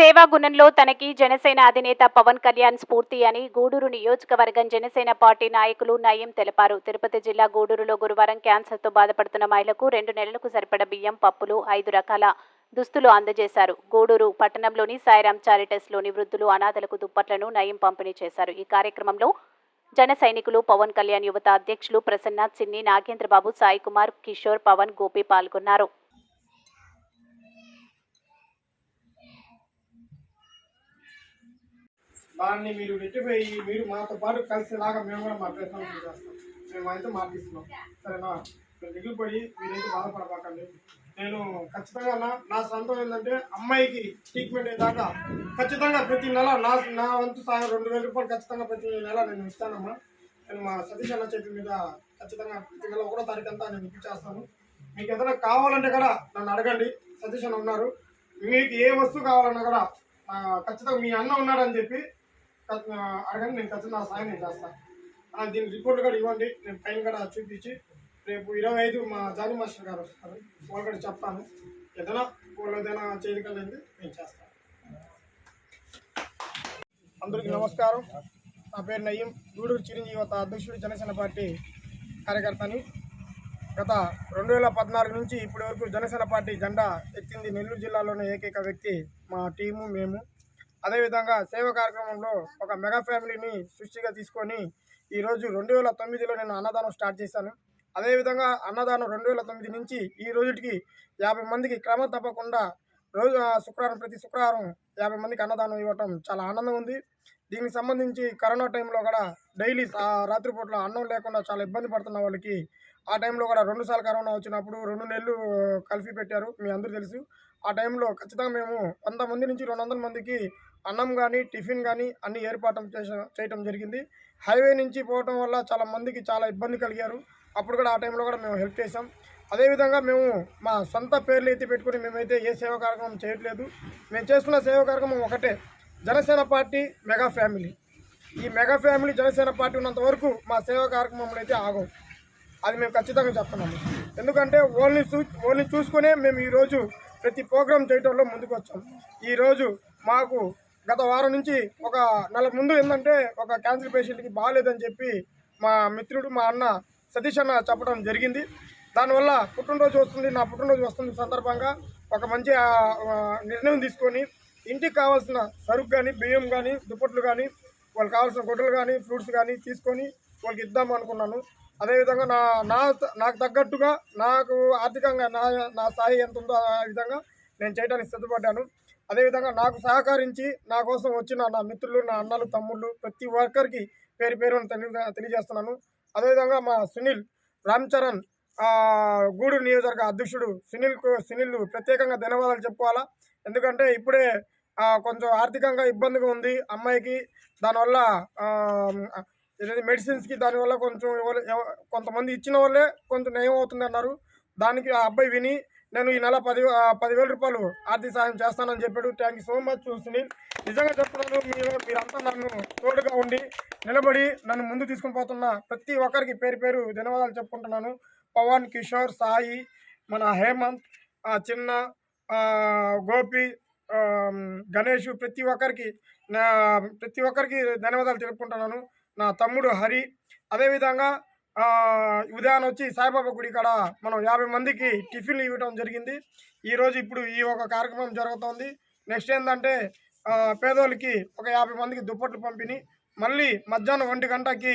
సేవా గుణంలో తనకి జనసేన అధినేత పవన్ కళ్యాణ్ స్ఫూర్తి అని గూడూరు నియోజకవర్గం జనసేన పార్టీ నాయకులు నయం తెలిపారు. తిరుపతి జిల్లా గూడూరులో గురువారం క్యాన్సర్తో బాధపడుతున్న మహిళకు రెండు నెలలకు సరిపడ బియ్యం పప్పులు ఐదు రకాల దుస్తులు అందజేశారు. గూడూరు పట్టణంలోని సాయిరామ్ చారిటస్లోని వృద్ధులు అనాథలకు దుప్పట్లను నయం పంపిణీ చేశారు. ఈ కార్యక్రమంలో జన సైనికులు పవన్ కళ్యాణ్ యువత అధ్యక్షులు ప్రసన్న చిన్ని నాగేంద్రబాబు సాయి కుమార్ కిషోర్ పవన్ గోపి పాల్గొన్నారు. దాన్ని మీరు రెట్టిపోయి మీరు మాతో పాటు కలిసేలాగా మేము కూడా మా ప్రయత్నం చేస్తాం. మేము అయితే మాటిస్తున్నాం. సరేనా? మీరు దిగులుపడి మీరైతే బాధపడబాకండి. నేను ఖచ్చితంగా నా నా సొంతం ఏంటంటే అమ్మాయికి ట్రీట్మెంట్ అయ్యేదాకా ఖచ్చితంగా ప్రతి నెల నా నా వంతు సహాయం రెండు వేల రూపాయలు ఖచ్చితంగా ప్రతి నెల నేను ఇస్తానమ్మా. నేను మా సతీష్ అన్న చేతి మీద ఖచ్చితంగా ప్రతి నెల ఒకటో తారీఖు అంతా నేను ఇప్పించేస్తాను. మీకు ఏదైనా కావాలంటే కూడా నన్ను అడగండి. సతీష్ అన్న ఉన్నారు. మీకు ఏ వస్తువు కావాలన్నా కూడా ఖచ్చితంగా మీ అన్న ఉన్నాడని చెప్పి అడగండి నేను ఖచ్చితంగా సాయం నేను చేస్తాను దీని రిపోర్ట్ కూడా ఇవ్వండి నేను పైన కూడా చూపించి రేపు ఇరవై ఐదు మా జానీ మాస్టర్ గారు వస్తారు వాళ్ళు కూడా చెప్తాను. ఏదైనా వాళ్ళు ఏదైనా చేయగలిగింది నేను చేస్తాను. అందరికీ నమస్కారం. నా పేరు నయ్యం గూడూరు చిరంజీవత అధ్యక్షుడు జనసేన పార్టీ కార్యకర్తని. గత రెండు వేల పద్నాలుగు నుంచి ఇప్పటి వరకు జనసేన పార్టీ జెండా ఎత్తింది నెల్లూరు జిల్లాలోని ఏకైక వ్యక్తి మా టీము మేము. అదేవిధంగా సేవ కార్యక్రమంలో ఒక మెగా ఫ్యామిలీని సృష్టిగా తీసుకొని ఈరోజు రెండు వేల తొమ్మిదిలో నేను అన్నదానం స్టార్ట్ చేశాను. అదేవిధంగా అన్నదానం రెండు వేల తొమ్మిది నుంచి ఈ రోజుకి యాభై మందికి క్రమం తప్పకుండా రోజు శుక్రవారం ప్రతి శుక్రవారం యాభై మందికి అన్నదానం ఇవ్వటం చాలా ఆనందం ఉంది. దీనికి సంబంధించి కరోనా టైంలో కూడా డైలీ రాత్రిపూట్ల అన్నం లేకుండా చాలా ఇబ్బంది పడుతున్న వాళ్ళకి ఆ టైంలో కూడా రెండు సార్లు కరోనా వచ్చినప్పుడు రెండు నెలలు కలిపి పెట్టారు మీ అందరూ తెలుసు. ఆ టైంలో ఖచ్చితంగా మేము వంద మంది నుంచి రెండు వందల మందికి అన్నం కానీ టిఫిన్ కానీ అన్ని ఏర్పాటు చేయడం చేయటం జరిగింది. హైవే నుంచి పోవటం వల్ల చాలా మందికి చాలా ఇబ్బంది కలిగారు. అప్పుడు కూడా ఆ టైంలో కూడా మేము హెల్ప్ చేసాం అదేవిధంగా మేము మా సొంత పేర్లు అయితే పెట్టుకుని మేమైతే ఏ సేవా కార్యక్రమం చేయట్లేదు. మేము చేస్తున్న సేవా కార్యక్రమం ఒకటే జనసేన పార్టీ మెగా ఫ్యామిలీ. ఈ మెగా ఫ్యామిలీ జనసేన పార్టీ ఉన్నంత వరకు మా సేవా కార్యక్రమంలో అయితే ఆగం. అది మేము ఖచ్చితంగా చెప్తున్నాము. ఎందుకంటే ఓన్లీ చూ ఓన్లీ చూసుకునే మేము ఈరోజు ప్రతి ప్రోగ్రాం చేయడంలో ముందుకు వచ్చాం. ఈరోజు మాకు గత వారం నుంచి ఒక నెల ముందు ఏంటంటే ఒక క్యాన్సర్ పేషెంట్కి బాగాలేదని చెప్పి మా మిత్రుడు మా అన్న సతీష్ అన్న చెప్పడం జరిగింది. దానివల్ల పుట్టినరోజు వస్తుంది నా పుట్టినరోజు వస్తుంది సందర్భంగా ఒక మంచి నిర్ణయం తీసుకొని ఇంటికి కావాల్సిన సరుకు కానీ బియ్యం కానీ దుప్పట్లు కానీ వాళ్ళకి కావాల్సిన గుడ్డలు కానీ ఫ్రూట్స్ కానీ తీసుకొని వాళ్ళకి ఇద్దాం అనుకున్నాను. అదేవిధంగా నా నా నాకు తగ్గట్టుగా నాకు ఆర్థికంగా నా నా స్థాయి ఎంత ఉందో ఆ విధంగా నేను చేయడానికి సిద్ధపడ్డాను. అదేవిధంగా నాకు సహకరించి నా కోసం వచ్చిన నా మిత్రులు నా అన్నలు తమ్ముళ్ళు ప్రతి ఒక్కరికి పేరు పేరు తెలియ తెలియజేస్తున్నాను. అదేవిధంగా మా సునీల్ రామ్ చరణ్ గూడు నియోజకవర్గ అధ్యక్షుడు సునీల్కు సునీల్ ప్రత్యేకంగా ధన్యవాదాలు చెప్పుకోవాలా? ఎందుకంటే ఇప్పుడే కొంచెం ఆర్థికంగా ఇబ్బందిగా ఉంది అమ్మాయికి. దానివల్ల ఏదైతే మెడిసిన్స్కి దానివల్ల కొంచెం ఎవరు- కొంతమంది ఇచ్చిన వాళ్ళే కొంచెం నయం అవుతుంది అన్నారు. దానికి ఆ అబ్బాయి విని నేను ఈ నెల పది పదివేల రూపాయలు ఆర్థిక సహాయం చేస్తానని చెప్పాడు. Thank you so much Sunil. నిజంగా చెప్తున్నాను మీరు మీరంతా నన్ను తోడుగా ఉండి నిలబడి నన్ను ముందు తీసుకుని పోతున్న ప్రతి ఒక్కరికి పేరు పేరు ధన్యవాదాలు చెప్పుకుంటున్నాను. పవన్ కిషోర్ సాయి మన హేమంత్ చిన్న గోపి గణేష్ ప్రతి ఒక్కరికి ప్రతి ఒక్కరికి ధన్యవాదాలు తెలుపుకుంటున్నాను. నా తమ్ముడు హరి. అదేవిధంగా ఆ, ఉదయాన్నే వచ్చి సాయిబాబా గుడి కాడ మనం యాభై మందికి టిఫిన్లు ఇవ్వడం జరిగింది. ఈరోజు ఇప్పుడు ఈ ఒక కార్యక్రమం జరుగుతోంది. నెక్స్ట్ ఏంటంటే పేదోళ్ళకి ఒక యాభై మందికి దుప్పట్లు పంపిణీ మళ్ళీ మధ్యాహ్నం ఒంటి గంటకి